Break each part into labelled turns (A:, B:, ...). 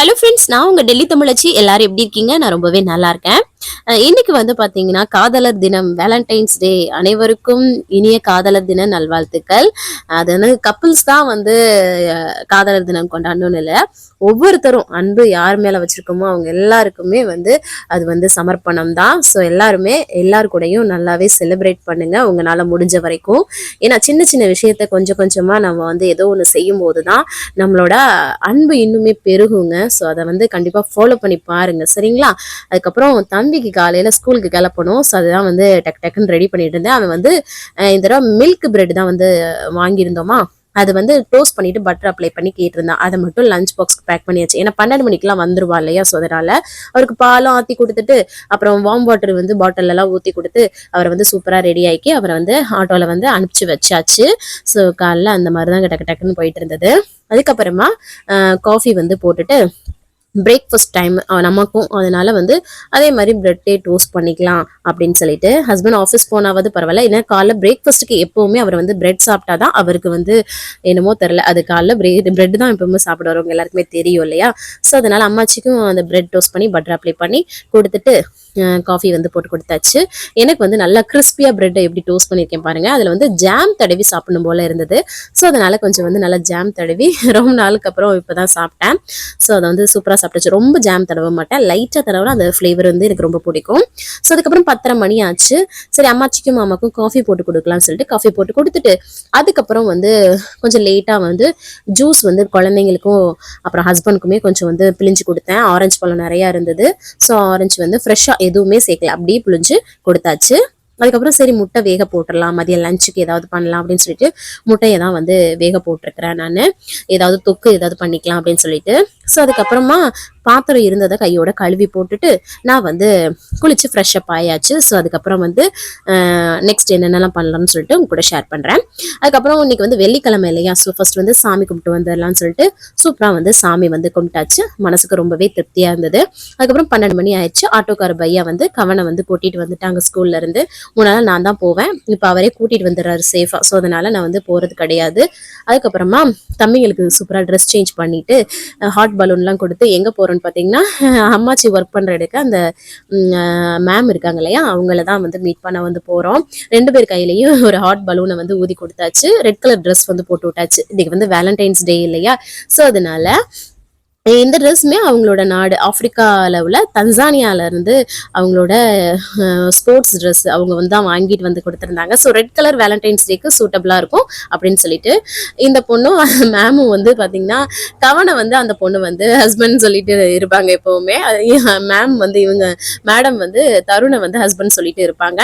A: Hello friends நான் உங்க டெல்லி தமிழச்சி. எல்லாரும் எப்படி இருக்கீங்க? நான் ரொம்பவே நல்லா இருக்கேன். இன்னைக்கு வந்து பாத்தீங்கன்னா காதலர் தினம் வேலண்டைன்ஸ் டே அனைவருக்கும் இனிய காதலர் தின நல்வாழ்த்துக்கள். அது வந்து கப்புள்ஸ் தான் வந்து காதலர் தினம் கொண்டாடணும்னு இல்லை. ஒவ்வொருத்தரும் அன்பு யார் மேல வச்சிருக்கோமோ அவங்க எல்லாருக்குமே வந்து அது வந்து சமர்ப்பணம் தான். ஸோ எல்லாருமே எல்லாரு கூடயும் நல்லாவே செலிப்ரேட் பண்ணுங்க. உங்களால முடிஞ்ச வரைக்கும். ஏன்னா சின்ன சின்ன விஷயத்த கொஞ்சம் கொஞ்சமா நம்ம வந்து ஏதோ ஒன்று செய்யும் போது தான் நம்மளோட அன்பு இன்னுமே பெருகுங்க. ஸோ அதை வந்து கண்டிப்பாக ஃபாலோ பண்ணி பாருங்க. சரிங்களா? அதுக்கப்புறம் தம்பிக்கு காலையில் ஸ்கூலுக்கு கிளப்பணும். ஸோ அதுதான் வந்து டக்கு டக்குன்னு ரெடி பண்ணிட்டு இருந்தேன். அவன் வந்து இந்த தடவை மில்க் பிரெட் தான் வந்து வாங்கியிருந்தோமா? அது வந்து டோஸ்ட் பண்ணிட்டு பட்டர் அப்ளை பண்ணி கேட்டிருந்தான். அதை மட்டும் லஞ்ச் பாக்ஸ்க்கு பேக் பண்ணியாச்சு. ஏன்னா பன்னெண்டு மணிக்கெல்லாம் வந்துருவா இல்லையா? ஸோ அதனால அவருக்கு பாலும் ஆற்றி கொடுத்துட்டு அப்புறம் வார்ம் வாட்டர் வந்து பாட்டில் எல்லாம் ஊற்றி கொடுத்து அவரை வந்து சூப்பராக ரெடி ஆக்கி அவரை வந்து ஆட்டோவில் வந்து அனுப்பிச்சு வச்சாச்சு. ஸோ காலைல அந்த மாதிரி தான் டக்கு டக்குன்னு போயிட்டு இருந்தது. அதுக்கப்புறமா காஃபி வந்து போட்டுட்டு பிரேக்ஃபாஸ்ட் டைம் நமக்கும் அதனால வந்து அதே மாதிரி பிரெட்டே டோஸ்ட் பண்ணிக்கலாம் அப்படின்னு சொல்லிட்டு ஹஸ்பண்ட் ஆஃபீஸ் போனாவது பரவாயில்ல. ஏன்னா காலைல பிரேக்ஃபாஸ்ட்டுக்கு எப்போவுமே அவர் வந்து பிரெட் சாப்பிட்டாதான் அவருக்கு வந்து என்னமோ தெரில அது காலைல பிரெட் பிரெட் தான் எப்பவுமே சாப்பிடுறவங்க எல்லாருக்குமே தெரியும் இல்லையா? ஸோ அதனால அம்மாச்சிக்கும் அந்த பிரெட் டோஸ்ட் பண்ணி பட்டர் அப்ளை பண்ணி கொடுத்துட்டு காஃபி வந்து போட்டு கொடுத்தாச்சு. எனக்கு வந்து நல்லா கிறிஸ்பியாக ப்ரெட்டை எப்படி டோஸ்ட் பண்ணியிருக்கேன் பாருங்கள் அதில் வந்து ஜாம் தடவி சாப்பிடணும் போல இருந்தது. ஸோ அதனால் கொஞ்சம் வந்து நல்லா ஜாம் தடவி ரொம்ப நாளுக்கு அப்புறம் இப்போ தான் சாப்பிட்டேன். ஸோ அதை வந்து சூப்பராக சாப்பிட்டுச்சு. ரொம்ப ஜாம் தடவ மாட்டேன். லைட்டாக தடவை அந்த ஃப்ளேவர் வந்து எனக்கு ரொம்ப பிடிக்கும். ஸோ அதுக்கப்புறம் பத்தரை மணி ஆச்சு. சரி அம்மாச்சிக்கும் மாமாக்கும் காஃபி போட்டு கொடுக்கலாம்னு சொல்லிட்டு காஃபி போட்டு கொடுத்துட்டு அதுக்கப்புறம் வந்து கொஞ்சம் லேட்டாக வந்து ஜூஸ் வந்து குழந்தைங்களுக்கும் அப்புறம் ஹஸ்பண்டுக்குமே கொஞ்சம் வந்து பிழிஞ்சு கொடுத்தேன். ஆரஞ்சு பழம் நிறையா இருந்தது. ஸோ ஆரஞ்சு வந்து ஃப்ரெஷ்ஷாக எதுவுமே சேர்க்கல. அப்படியே புழிஞ்சு கொடுத்தாச்சு. அதுக்கப்புறம் சரி முட்டை வேக போட்டுடலாம். மதியம் லஞ்சுக்கு ஏதாவது பண்ணலாம் அப்படின்னு சொல்லிட்டு முட்டையை தான் வந்து வேக போட்டிருக்கிறேன் நான். ஏதாவது தொக்கு ஏதாவது பண்ணிக்கலாம் அப்படின்னு சொல்லிட்டு ஸோ அதுக்கப்புறமா பாத்திரம் இருந்ததை கையோட கழுவி போட்டுட்டு நான் வந்து குளிச்சு ஃப்ரெஷ்ஷப் ஆயாச்சு. ஸோ அதுக்கப்புறம் வந்து நெக்ஸ்ட் என்னென்னலாம் பண்ணலாம்னு சொல்லிட்டு உங்க கூட ஷேர் பண்ணுறேன் அதுக்கப்புறம் இன்னைக்கு வந்து வெள்ளிக்கிழமை இல்லையா? ஸோ ஃபர்ஸ்ட் வந்து சாமி கும்பிட்டு வந்துடலாம்னு சொல்லிட்டு சூப்பராக வந்து சாமி வந்து கும்பிட்டாச்சு. மனசுக்கு ரொம்பவே திருப்தியாக இருந்தது. அதுக்கப்புறம் பன்னெண்டு மணி ஆயிடுச்சு. ஆட்டோக்கார பையா வந்து கவனை வந்து கூட்டிகிட்டு வந்துட்டாங்க ஸ்கூல்ல இருந்து. முன்னால் நான் தான் போவேன். இப்போ அவரே கூட்டிகிட்டு வந்துடுறாரு சேஃபாக ஸோ அதனால நான் வந்து போகிறது கிடையாது. அதுக்கப்புறமா தம்பிங்களுக்கு சூப்பராக ட்ரெஸ் சேஞ்ச் பண்ணிட்டு ஹாட் பலூன்லாம் கொடுத்து எங்கே போகிறோன்னு பார்த்தீங்கன்னா அம்மாச்சி ஒர்க் பண்ற இடக்கு அந்த மேம் இருக்காங்க இல்லையா? அவங்கள தான் வந்து மீட் பண்ண வந்து போறோம். ரெண்டு பேர் கையிலையும் ஒரு ஹாட் பலூனை வந்து ஊதி கொடுத்தாச்சு. ரெட் கலர் ட்ரெஸ் வந்து போட்டு விட்டாச்சு. இன்னைக்கு வந்து வேலண்டைன்ஸ் டே இல்லையா? ஸோ அதனால இந்த ட்ரெஸ்ஸுமே அவங்களோட நாடு ஆஃப்ரிக்கா அளவில் தன்சானியால இருந்து அவங்களோட ஸ்போர்ட்ஸ் ட்ரெஸ் அவங்க வந்து தான் வாங்கிட்டு வந்து கொடுத்துருந்தாங்க. ஸோ ரெட் கலர் வேலண்டைன்ஸ் டேக்கு சூட்டபிளாக இருக்கும் அப்படின்னு சொல்லிட்டு இந்த பொண்ணும் மேமும் வந்து பார்த்தீங்கன்னா கவனை வந்து அந்த பொண்ணு வந்து ஹஸ்பண்ட் சொல்லிட்டு இருப்பாங்க எப்போவுமே. மேம் வந்து இவங்க மேடம் வந்து தருணை வந்து ஹஸ்பண்ட் சொல்லிட்டு இருப்பாங்க.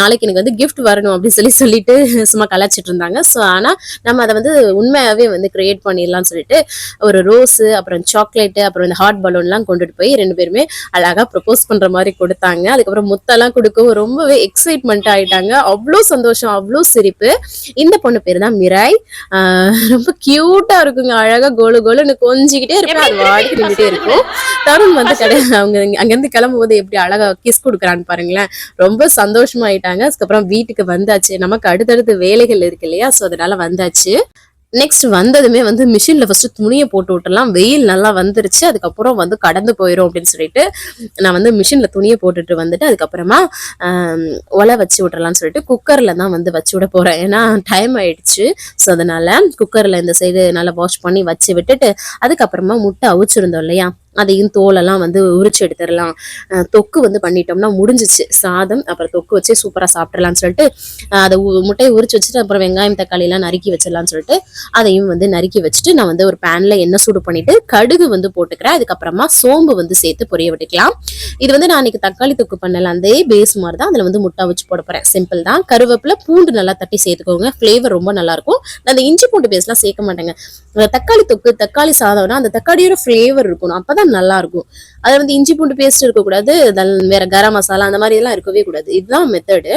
A: நாளைக்கு எனக்கு வந்து கிஃப்ட் வரணும் அப்படின்னு சொல்லி சொல்லிட்டு சும்மா கலாச்சிட்டு இருந்தாங்க. ஸோ ஆனால் நம்ம அதை வந்து உண்மையாகவே வந்து கிரியேட் பண்ணிடலாம்னு சொல்லிட்டு ஒரு ரோஸு அப்புறம் சாக்லேட்டு அப்புறம் இந்த ஹாட் பலூன்லாம் கொண்டுட்டு போய் ரெண்டு பேருமே அழகாக ப்ரப்போஸ் பண்ணுற மாதிரி கொடுத்தாங்க. அதுக்கப்புறம் முத்தெல்லாம் கொடுக்கவும் ரொம்பவே எக்ஸைட்மெண்ட் ஆயிட்டாங்க. அவ்வளோ சந்தோஷம் அவ்வளோ சிரிப்பு. இந்த பொண்ணு பேர் தான் மிராய். ஆஹ் ரொம்ப க்யூட்டாக இருக்குங்க. அழகாக கோலு கோலுன்னு கொஞ்சிக்கிட்டே இருப்பேன் அது வாடி இருந்துகிட்டே இருக்கும். தருண் வந்து கடை அவங்க அங்கேருந்து கிளம்பும் கிளம்பும்போது எப்படி அழகா கிஸ் கொடுக்குறான்னு பாருங்களேன். ரொம்ப சந்தோஷமாயிட்டாங்க. அதுக்கப்புறம் வீட்டுக்கு வந்தாச்சு. நமக்கு அடுத்தடுத்து வேலைகள் இருக்கு இல்லையா? ஸோ அதனால வந்தாச்சு. நெக்ஸ்ட் வந்ததுமே வந்து மிஷினில் ஃபஸ்ட்டு துணியை போட்டு விட்டுலாம் வெயில் நல்லா வந்துருச்சு அதுக்கப்புறம் வந்து கடந்து போயிடும் அப்படின்னு சொல்லிட்டு நான் வந்து மிஷினில் துணியை போட்டுட்டு வந்துட்டு அதுக்கப்புறமா ஒலை வச்சு விட்றலாம்னு சொல்லிட்டு குக்கரில் தான் வந்து வச்சு விட போகிறேன் ஏன்னா டைம் ஆயிடுச்சு. ஸோ அதனால குக்கரில் இந்த சைடு நல்லா வாஷ் பண்ணி வச்சு விட்டுட்டு அதுக்கப்புறமா முட்டை அவிச்சிருந்தோம் இல்லையா? அதையும் தோலெல்லாம் வந்து உரிச்சு எடுத்துடலாம். தொக்கு வந்து பண்ணிட்டோம்னா முடிஞ்சிச்சு. சாதம் அப்புறம் தொக்கு வச்சு சூப்பராக சாப்பிட்றலாம்னு சொல்லிட்டு அதை உ- முட்டையை உரிச்சு வச்சுட்டு அப்புறம் வெங்காயம் தக்காளியெல்லாம் நறுக்கி வச்சிடலாம்னு சொல்லிட்டு அதையும் வந்து நறுக்கி வச்சுட்டு நான் வந்து ஒரு பேனில் எண்ணெய் சூடு பண்ணிட்டு கடுகு வந்து போட்டுக்கிறேன். அதுக்கப்புறமா சோம்பு வந்து சேர்த்து பொரிய விட்டுக்கலாம். இது வந்து நான் இன்னைக்கு தக்காளி தொக்கு பண்ணல. அதே பேஸ் மாதிரி தான் அதில் வந்து முட்டை வச்சு போட போகிறேன் சிம்பிள் தான். கருவேப்பிலை பூண்டு நல்லா தட்டி சேர்த்துக்கோங்க. ஃப்ளேவர் ரொம்ப நல்லாயிருக்கும் நான் அந்த இஞ்சி பூண்டு பேஸ்ட்லாம் சேர்க்க மாட்டேங்க. தக்காளி தொக்கு தக்காளி சாதம்னா அந்த தக்காளியோட ஃப்ளேவர் இருக்கணும். அப்போ தான் இருக்கும் அதுல வந்து இஞ்சி பூண்டு பேஸ்ட் இருக்கக்கூடாது வேற கரம் மசாலா அந்த மாதிரி எல்லாம் இருக்கவே கூடாது. இதுதான் மெத்தடு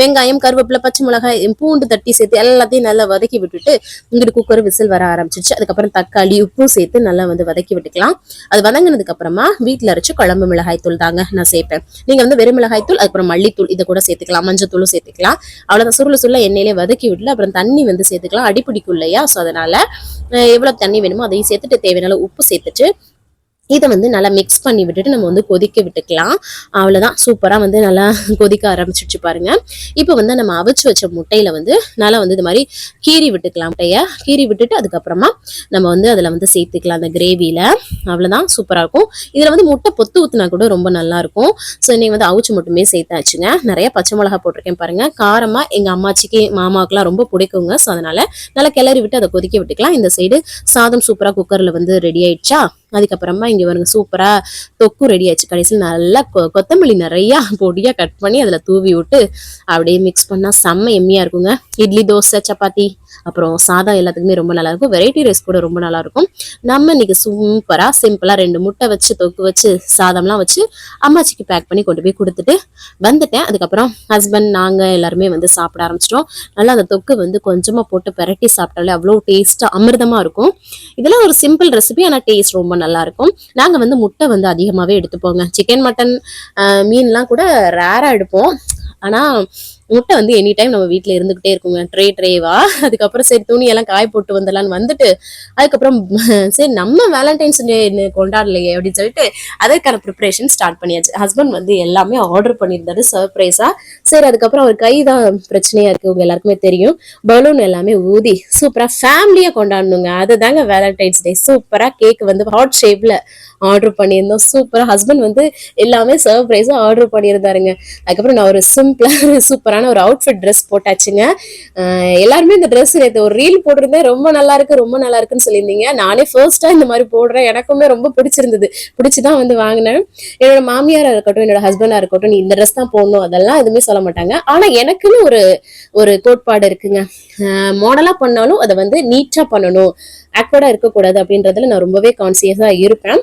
A: வெங்காயம் கருவேப்பிலை பச்சை மிளகாய் பூண்டு தட்டி சேர்த்து எல்லாத்தையும் நல்லா வதக்கி விட்டுட்டு இங்கிட்டு குக்கர் விசில் வர ஆரம்பிச்சிச்சு அதுக்கப்புறம் தக்காளி உப்பும் சேர்த்து நல்லா வந்து வதக்கி விட்டுக்கலாம். அது வதங்கினதுக்கு அப்புறமா வீட்டில் அரைச்சு குழம்பு மிளகாய் தூள் தாங்க நான் சேர்ப்பேன். நீங்க வந்து வெறும் மிளகாய் தூள் அதுக்கப்புறம் மல்லித்தூள் இதை கூட சேர்த்துக்கலாம். மஞ்சத்தூளும் சேர்த்துக்கலாம். அவ்வளோதான் சுருள சுருள எண்ணெயிலே வதக்கி விட்டுல அப்புறம் தண்ணி வந்து சேர்த்துக்கலாம். அடிப்பிடிக்கும் இல்லையா? ஸோ அதனால எவ்வளோ எவ்வளவு தண்ணி வேணுமோ அதையும் சேர்த்துட்டு தேவையான உப்பு சேர்த்துட்டு இதை வந்து நல்லா மிக்ஸ் பண்ணி விட்டுட்டு நம்ம வந்து கொதிக்க விட்டுக்கலாம். அவ்வளோதான் சூப்பராக வந்து நல்லா கொதிக்க ஆரம்பிச்சிடுச்சு பாருங்க. இப்போ வந்து நம்ம அவிச்சு வச்ச முட்டையில வந்து நல்லா வந்து இது மாதிரி கீறி விட்டுக்கலாம். முட்டையை கீறி விட்டுட்டு அதுக்கப்புறமா நம்ம வந்து அதில் வந்து சேர்த்துக்கலாம் அந்த கிரேவியில் அவ்வளோதான் சூப்பராக இருக்கும். இதில் வந்து முட்டை பொத்து ஊற்றினா கூட ரொம்ப நல்லா இருக்கும். ஸோ இன்னைக்கு வந்து அவிச்சு மட்டுமே சேர்த்தாச்சுங்க. நிறைய பச்சை மிளகா போட்டிருக்கேன் பாருங்க. காரமாக எங்கள் அம்மாச்சிக்கு மாமாவுக்குலாம் ரொம்ப பிடிக்குங்க. ஸோ அதனால நல்லா கிளறி விட்டு அதை கொதிக்க விட்டுக்கலாம். இந்த சைடு சாதம் சூப்பராக குக்கரில் வந்து ரெடி ஆயிடுச்சா? அதுக்கப்புறமா இங்கே வருங்க சூப்பராக தொக்கு ரெடி ஆயிடுச்சு. கடைசியில் நல்லா கொ- கொத்தமல்லி நிறையா பொடியாக கட் பண்ணி அதில் தூவி விட்டு அப்படியே மிக்ஸ் பண்ணால் செம்ம எம்மியாக இருக்குங்க. இட்லி தோசை சப்பாத்தி. அப்புறம் சாதம் எல்லாத்துக்குமே ரொம்ப நல்லா இருக்கும் வெரைட்டி ரைஸ் கூட ரொம்ப நல்லா இருக்கும் நம்ம இன்னைக்கு சூப்பராக சிம்பிளாக ரெண்டு முட்டை வச்சு தொக்கு வச்சு சாதம்லாம் வச்சு அம்மாச்சிக்கு பேக் பண்ணி கொண்டு போய் கொடுத்துட்டு வந்துட்டேன். அதுக்கப்புறம் ஹஸ்பண்ட் நாங்கள் எல்லாருமே வந்து சாப்பிட ஆரம்பிச்சிட்டோம். நல்லா அந்த தொக்கு வந்து கொஞ்சமாக போட்டு பெரட்டி சாப்பிட்டாலே அவ்வளோ டேஸ்ட்டாக அமிர்தமாக இருக்கும். இதெல்லாம் ஒரு சிம்பிள் ரெசிபி ஆனால் டேஸ்ட் ரொம்ப நல்லா இருக்கும் நாங்கள் வந்து முட்டை வந்து அதிகமாகவே எடுத்துப்போங்க. சிக்கன் மட்டன் மீன்லாம் கூட ரேராக எடுப்போம். ஆனால் முட்டை வந்து எனி டைம் நம்ம வீட்டில் இருந்துகிட்டே இருக்குங்க. ட்ரே ட்ரேவா அதுக்கப்புறம் சரி துணியெல்லாம் காய போட்டு வந்துடலான்னு வந்துட்டு அதுக்கப்புறம் சரி நம்ம வேலண்டைன்ஸ் டே கொண்டாடலையே அப்படின்னு சொல்லிட்டு அதற்கான ப்ரிப்பரேஷன் ஸ்டார்ட் பண்ணியாச்சு. ஹஸ்பண்ட் வந்து எல்லாமே ஆர்டர் பண்ணியிருந்தாரு சர்ப்ரைஸா சரி அதுக்கப்புறம் அவர் கை தான் பிரச்சனையா இருக்கு உங்க எல்லாருக்குமே தெரியும். பலூன் எல்லாமே ஊதி சூப்பரா ஃபேமிலியா கொண்டாடணுங்க. அதுதாங்க வேலண்டைன்ஸ் டே சூப்பரா கேக் வந்து ஹாட் ஷேப்ல ஆர்டர் பண்ணியிருந்தோம். சூப்பரா ஹஸ்பண்ட் வந்து எல்லாமே சர்ப்ரைஸா ஆர்டர் பண்ணியிருந்தாருங்க. அதுக்கப்புறம் நான் ஒரு சிம்பிளா சூப்பரான ஒரு அவுட்ஃபிட் ட்ரெஸ் போட்டாச்சுங்க. எல்லாருமே இந்த ட்ரெஸ் நேற்று ஒரு ரீல் போட்டிருந்தேன். ரொம்ப நல்லா இருக்கு ரொம்ப நல்லா இருக்குன்னு சொல்லியிருந்தீங்க. நானே ஃபர்ஸ்டா இந்த மாதிரி போடுறேன். எனக்குமே ரொம்ப பிடிச்சிருந்தது. பிடிச்சி தான் வந்து வாங்கினேன். என்னோட மாமியாரா இருக்கட்டும் என்னோட ஹஸ்பண்டா இருக்கட்டும் நீ இந்த ட்ரெஸ் தான் போடணும். அதெல்லாம் எதுவுமே சொல்ல மாட்டாங்க. ஆனா எனக்குன்னு ஒரு ஒரு கோட்பாடு இருக்குங்க. மாடலா பண்ணாலும் அதை வந்து நீட்டா பண்ணணும். ஆக்வர்டா இருக்கக்கூடாது அப்படின்றதுல நான் ரொம்பவே கான்சியஸாக இருப்பேன்.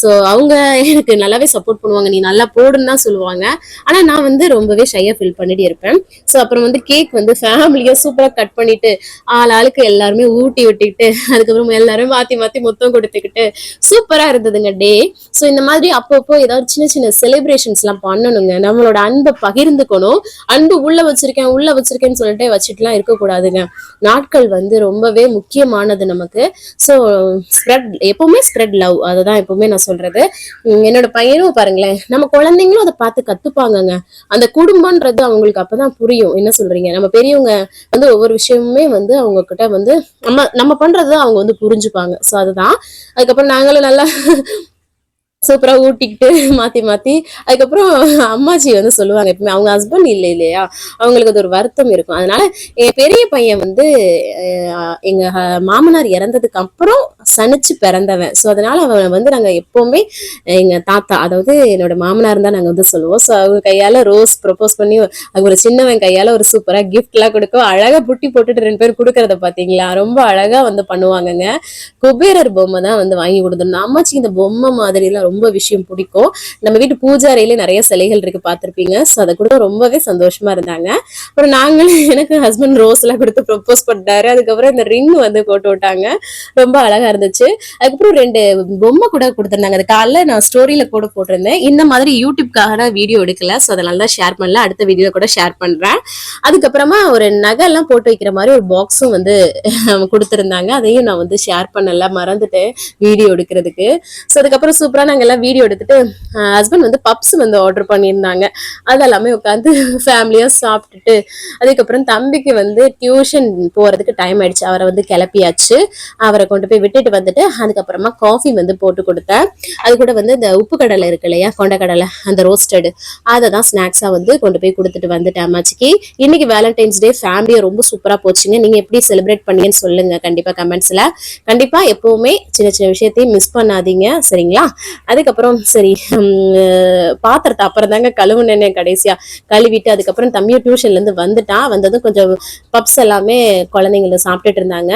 A: ஸோ அவங்க எனக்கு நல்லாவே சப்போர்ட் பண்ணுவாங்க. நீ நல்லா போடுன்னு தான் சொல்லுவாங்க. ஆனா நான் வந்து ரொம்பவே ஷையாக ஃபீல் பண்ணிட்டு இருப்பேன். ஸோ அப்புறம் வந்து கேக் வந்து ஃபேமிலியா சூப்பரா கட் பண்ணிட்டு ஆள் ஆளுக்கு எல்லாருமே ஊட்டி விட்டுக்கிட்டு அதுக்கப்புறம் எல்லாரும் மாத்தி மாத்தி மொத்தம் கொடுத்துக்கிட்டு சூப்பரா இருந்ததுங்க டே ஸோ இந்த மாதிரி அப்பப்போ ஏதாவது சின்ன சின்ன செலிப்ரேஷன்ஸ்லாம் பண்ணணுங்க. நம்மளோட அன்பை பகிர்ந்துக்கணும். அன்பு உள்ள வச்சிருக்கேன் உள்ள வச்சிருக்கேன்னு சொல்லிட்டு வச்சுட்டுலாம் இருக்கக்கூடாதுங்க. நாட்கள் வந்து ரொம்பவே முக்கியமானது நமக்கு. ஸோ ஸ்ப்ரெட் எப்பவுமே ஸ்ப்ரெட் லவ் அதுதான் எப்பவுமே நான் சொல்றது. என்னோட பையனும் பாருங்களேன் நம்ம குழந்தைங்களும் அதை பார்த்து கத்துப்பாங்கங்க. அந்த குடும்பம்ன்றது அவங்களுக்கு அப்பதான் புரியும். என்ன சொல்றீங்க? நம்ம பெரியவங்க வந்து ஒவ்வொரு விஷயமுமே வந்து அவங்க கிட்ட வந்து நம்ம நம்ம பண்றது அவங்க வந்து புரிஞ்சுப்பாங்க. ஸோ அதுதான். அதுக்கப்புறம் நாங்களும் நல்லா சூப்பராக ஊட்டிக்கிட்டு மாற்றி மாற்றி அதுக்கப்புறம் அம்மாச்சி வந்து சொல்லுவாங்க எப்பவுமே அவங்க ஹஸ்பண்ட் இல்லை இல்லையா? அவங்களுக்கு அது ஒரு வருத்தம் இருக்கும். அதனால என் பெரிய பையன் வந்து எங்கள் எங்க மாமனார் இறந்ததுக்கு அப்புறம் சனிச்சு பிறந்தவன். ஸோ அதனால அவன் வந்து நாங்கள் எப்பவுமே எங்க தாத்தா அதாவது என்னோட மாமனார் தான் நாங்கள் வந்து சொல்லுவோம். ஸோ அவங்க கையால ரோஸ் ப்ரப்போஸ் பண்ணி அது ஒரு சின்னவன் கையால ஒரு சூப்பராக கிஃப்ட்லாம் எல்லாம் கொடுக்கும். அழகாக புட்டி போட்டுட்டு ரெண்டு பேரும் கொடுக்கறத பார்த்தீங்களா ரொம்ப அழகாக வந்து பண்ணுவாங்கங்க. குபேரர் பொம்மை தான் வந்து வாங்கி கொடுத்துருந்தோம் அம்மாச்சி இந்த பொம்மை மாதிரிலாம் ரொம்ப விஷயம் பிடிக்கும். நம்ம வீட்டு பூஜை அறையில நிறைய சிலைகள் இருக்கு பார்த்துருப்பீங்க. ஸோ அதை கூட ரொம்பவே சந்தோஷமா இருந்தாங்க. அப்புறம் நாங்களும் எனக்கு ஹஸ்பண்ட் ரோஸ் எல்லாம் கொடுத்து ப்ரொப்போஸ் பண்ணிட்டாரு அதுக்கப்புறம் இந்த ரிங் வந்து போட்டு விட்டாங்க. ரொம்ப அழகா இருந்துச்சு. அதுக்கப்புறம் ரெண்டு பொம்மை கூட கொடுத்துருந்தாங்க. அது காலைல நான் ஸ்டோரியில கூட போட்டிருந்தேன். இந்த மாதிரி யூடியூப்காக நான் வீடியோ எடுக்கல. ஸோ அதனால தான் ஷேர் பண்ணல. அடுத்த வீடியோ கூட ஷேர் பண்றேன். அதுக்கப்புறமா ஒரு நகை எல்லாம் போட்டு வைக்கிற மாதிரி ஒரு பாக்ஸும் வந்து கொடுத்துருந்தாங்க. அதையும் நான் வந்து ஷேர் பண்ணல. மறந்துட்டேன். வீடியோ எடுக்கிறதுக்கு. ஸோ அதுக்கப்புறம் சூப்பரா எல்லாம் வீடியோ எடுத்துட்டு ஹஸ்பண்ட் வந்து பப்ஸ் வந்து ஆர்டர் பண்ணியிருந்தாங்க. அதெல்லாமே உட்காந்து ஃபேமிலியாக சாப்பிட்டுட்டு அதுக்கப்புறம் தம்பிக்கு வந்து டியூஷன் போகிறதுக்கு டைம் ஆயிடுச்சு. அவரை வந்து கிளப்பியாச்சு. அவரை கொண்டு போய் விட்டுட்டு வந்துட்டு அதுக்கப்புறமா காஃபி வந்து போட்டு கொடுத்தேன். அது கூட வந்து இந்த உப்பு கடலை இருக்கு இல்லையா கொண்டக்கடலை அந்த ரோஸ்டடு அதை தான் ஸ்நாக்ஸாக வந்து கொண்டு போய் கொடுத்துட்டு வந்துட்டேன் அம்மாச்சிக்கு. இன்னைக்கு வேலண்டைன்ஸ் டே ஃபேமிலியை ரொம்ப சூப்பராக போச்சுங்க. நீங்கள் எப்படி செலிப்ரேட் பண்ணீங்கன்னு சொல்லுங்கள் கண்டிப்பாக கமெண்ட்ஸில் கண்டிப்பாக எப்போவுமே சின்ன சின்ன விஷயத்தையும் மிஸ் பண்ணாதீங்க. சரிங்களா? அதுக்கப்புறம் சரி பாத்திரத்தை அப்புறம் தாங்க கழுவுனேனே கடைசியா. கழுவிட்டு அதுக்கப்புறம் தம்பியும் டியூஷன்ல இருந்து வந்துட்டான் வந்ததும் கொஞ்சம் பப்ஸ் எல்லாமே குழந்தைங்கள சாப்பிட்டுட்டு இருந்தாங்க.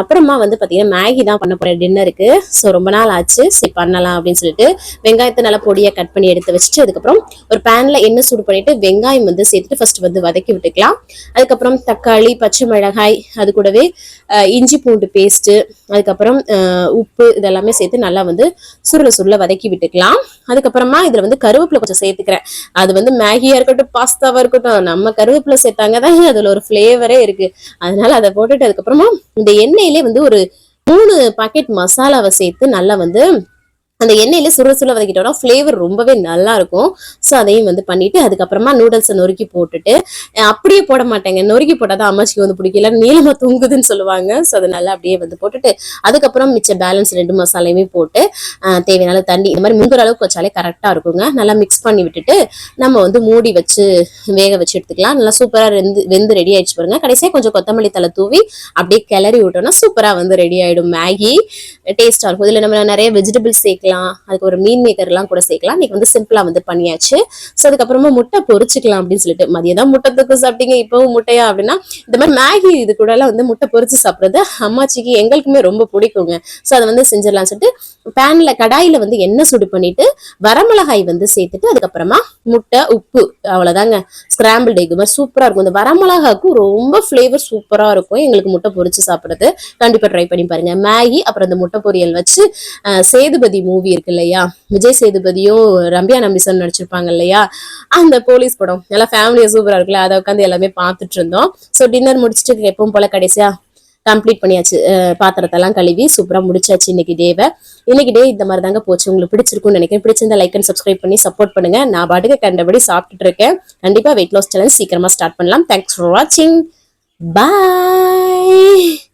A: அப்புறமா வந்து பாத்தீங்கன்னா மேகி தான் பண்ண போகிறேன் டின்னருக்கு ஸோ ரொம்ப நாள் ஆச்சு. சரி பண்ணலாம் அப்படின்னு சொல்லிட்டு வெங்காயத்தை நல்லா பொடியா கட் பண்ணி எடுத்து வச்சுட்டு அதுக்கப்புறம் ஒரு பேன்ல எண்ணெய் சூடு பண்ணிட்டு வெங்காயம் வந்து சேர்த்துட்டு ஃபர்ஸ்ட் வந்து வதக்கி விட்டுக்கலாம். அதுக்கப்புறம் தக்காளி பச்சை மிளகாய் அது கூடவே இஞ்சி பூண்டு பேஸ்ட்டு அதுக்கப்புறம் உப்பு இதெல்லாமே சேர்த்து நல்லா வந்து சுருள சுருளை வதக்கி விட்டுக்கலாம். அதுக்கப்புறமா இதுல வந்து கருவேப்பிலை கொஞ்சம் சேர்த்துக்கிறேன். அது வந்து மேகியா இருக்கட்டும் பாஸ்தாவா இருக்கட்டும் நம்ம கருவேப்பிலை சேர்த்தாங்க தான் அதுல ஒரு ஃப்ளேவரே இருக்கு. அதனால அதை போட்டுட்டு அதுக்கப்புறமா இந்த எண்ணெயிலே வந்து ஒரு மூணு பாக்கெட் மசாலாவை சேர்த்து நல்லா வந்து அந்த எண்ணெயில சுருள சுருள வதக்கிட்டோம்னா ஃப்ளேவர் ரொம்பவே நல்லா இருக்கும் ஸோ அதையும் வந்து பண்ணிட்டு அதுக்கப்புறமா நூடுல்ஸை நொறுக்கி போட்டுட்டு அப்படியே போட மாட்டேங்க. நொறுக்கி போட்டால் தான் அம்மாச்சிக்கு வந்து பிடிக்கல நீளமாக தூங்குதுன்னு சொல்லுவாங்க. ஸோ அதை நல்லா அப்படியே வந்து போட்டுட்டு அதுக்கப்புறம் மிச்ச பேலன்ஸ் ரெண்டு மசாலையுமே போட்டு தேவையான தண்ணி இந்த மாதிரி முங்குற அளவுக்கு வச்சாலே கரெக்டாக இருக்குங்க. நல்லா மிக்ஸ் பண்ணி விட்டுட்டு நம்ம வந்து மூடி வச்சு வேக வச்சு எடுத்துக்கலாம். நல்லா சூப்பராக வெந்து வெந்து ரெடி ஆயிடுச்சு பாருங்க. கடைசியாக கொஞ்சம் கொத்தமல்லி தலை தூவி அப்படியே கிளறி விட்டோம்னா சூப்பராக வந்து ரெடி ஆகிடும் மேகி டேஸ்ட்டாக இருக்கும். இதில் நம்ம நிறைய வெஜிடபிள்ஸ் சேர்க்கலாம். அதுக்கு ஒரு மீன் மேக்கர்லாம் கூட சேர்க்கலாம் இன்னைக்கு வந்து சிம்பிளாக வந்து பண்ணியாச்சு. ஸோ அதுக்கப்புறமா முட்டை பொறிச்சுக்கலாம் அப்படின்னு சொல்லிட்டு மதியம் தான் முட்டை சாப்பிட்டீங்க இப்பவும் முட்டையா அப்படின்னா இந்த மாதிரி மேகி இது கூட எல்லாம் வந்து முட்டை பொறிச்சு சாப்பிட்றது அம்மாச்சிக்கு எங்களுக்குமே ரொம்ப பிடிக்குங்க. ஸோ அதை வந்து செஞ்சிடலாம் சொல்லிட்டு பேன்ல கடாயில வந்து எண்ணெய் சுடு பண்ணிட்டு வரமிளகாய் வந்து சேர்த்துட்டு அதுக்கப்புறமா முட்டை உப்பு அவ்வளவுதாங்க. ஸ்கிராம்பிள் எக் மாதிரி சூப்பரா இருக்கும். இந்த வரமிளகாக்கும் ரொம்ப ஃப்ளேவர் சூப்பரா இருக்கும். எங்களுக்கு முட்டை பொரிச்சு சாப்பிடுறது. கண்டிப்பா ட்ரை பண்ணி பாருங்க. மேகி அப்புறம் இந்த முட்டை பொரியல் வச்சு சேதுபதி மூவி இருக்கு இல்லையா? விஜய் சேதுபதியும் ரம்யா நம்பிசன் நடிச்சிருப்பாங்க இல்லையா? அந்த போலீஸ் படம். நல்லா ஃபேமிலியா சூப்பரா இருக்குல்ல? அதை உட்காந்து எல்லாமே பார்த்துட்டு இருந்தோம். ஸோ டின்னர் முடிச்சுட்டு எப்பவும் போல கடைசியா கம்ப்ளீட் பண்ணியாச்சு. பாத்திரத்தெல்லாம் கழுவி சூப்பரா முடிச்சாச்சு இன்னைக்கு டேவை இன்னைக்கு டே இந்த மாதிரி தாங்க போச்சு. உங்களுக்கு பிடிச்சிருக்கும்னு நினைக்கிறேன். பிடிச்சிருந்தா லைக் அண்ட் சப்ஸ்கிரைப் பண்ணி சப்போர்ட் பண்ணுங்க. நான் பாட்டுக்கு கண்டபடி சாப்பிட்டுட்டு இருக்கேன். கண்டிப்பா வெயிட் லாஸ் சேலஞ்ச் சீக்கிரமா ஸ்டார்ட் பண்ணலாம். தேங்க்ஸ் ஃபார் வாட்சிங் பாய்